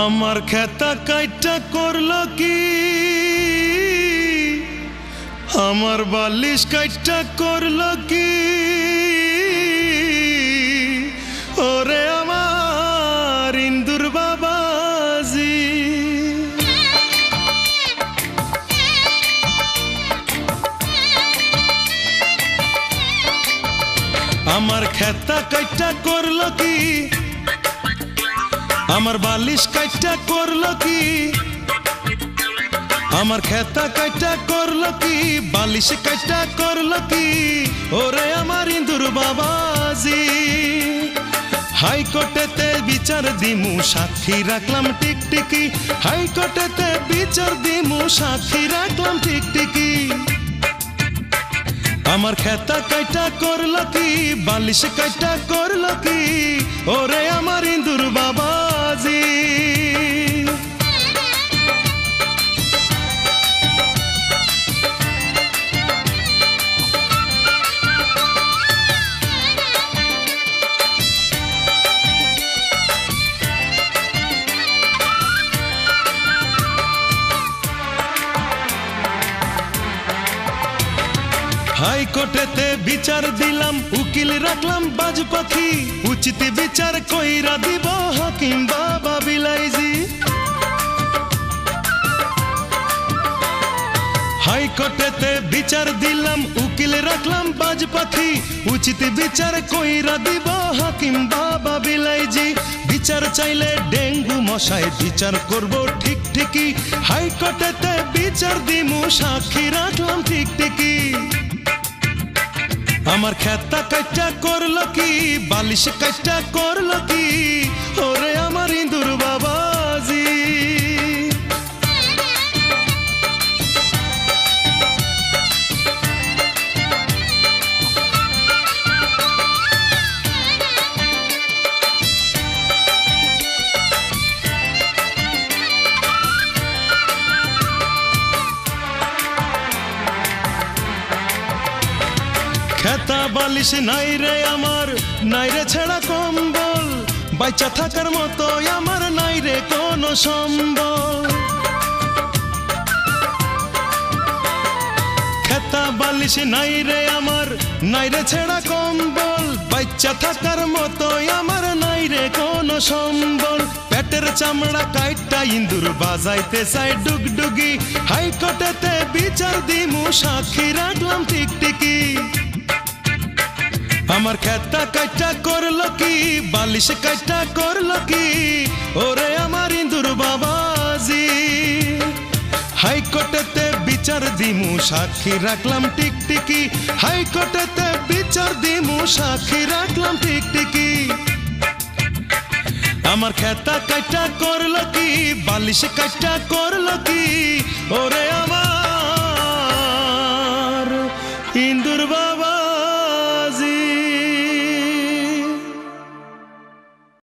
আমার খেতা কাইটা করল কি? আমার বালিশ কাইটা করল কি? ওরে আমার ইন্দুর বাবাজি। আমার খেতা কাইটা করল কি? আমার বালিশ কাইটা করল কি? আমার খেতা কাইটা করল কি? বালিশ কাইটা করল কি? ওরে আমার ইন্দুর বাবাজি। হাইকোর্টেতে বিচার দিমু, সাক্ষী রাখলাম টিকটিকি। হাইকোর্টেতে বিচার দিমু, সাক্ষী রাখলাম টিকটিকি। আমার খেতা কাইটা করল কি? বালিশ কাইটা করল কি? ওরে আমার ইন্দুর হাইকোর্টেতে বিচার দিলাম, উকিল রাখলাম বাজ পাখি উচিত বিচার কইরা দিব হাকিম বাবা বিলাইজি। হাইকোর্টেতে বিচার দিলাম, উকিল রাখলাম বাজ পাখি উচিত বিচার কইরা দিব হাকিম বাবা বিলাইজি। বিচার চাইলে ডেঙ্গু মশাই বিচার করব ঠিক ঠিকই। হাইকোর্টেতে বিচার দিমু, সাক্ষী রাখলাম ঠিক ঠিকই। আমার খেতা কাইটা করল কি? বালিশ কাইটা করল কি? খেতা বালিশ নাই রে আমার, নাই রে ছেঁড়া কম্বল। বাচ্চা থাকার মতো আমার নাই রে কোনো সম্বল। খেতা বালিশ নাই রে আমার, নাই রে ছেঁড়া কম্বল। বাচ্চা থাকার মতো আমার নাই রে কোনো সম্বল। পেটের চামড়া কাইটা ইন্দুর বাজাইতে চাই ডুগডুগি। হাইকোর্টেতে বিচার দিমু সাক্ষী, রাখলাম টিকটিকি। আমার খেতা কাইটা করল কি? বালিশ কাইটা করল কি? ওরে আমার ইন্দুর বাবাজি। হাইকোর্টেতে বিচার দিমু, সাক্ষী রাখলাম টিকটিকি। হাইকোর্টেতে বিচার দিমু, সাক্ষী রাখলাম টিকটিকি। আমার খেতা কাইটা করল কি? বালিশ কাইটা করল কি? ওরে আমার ইন্দুর বাবা।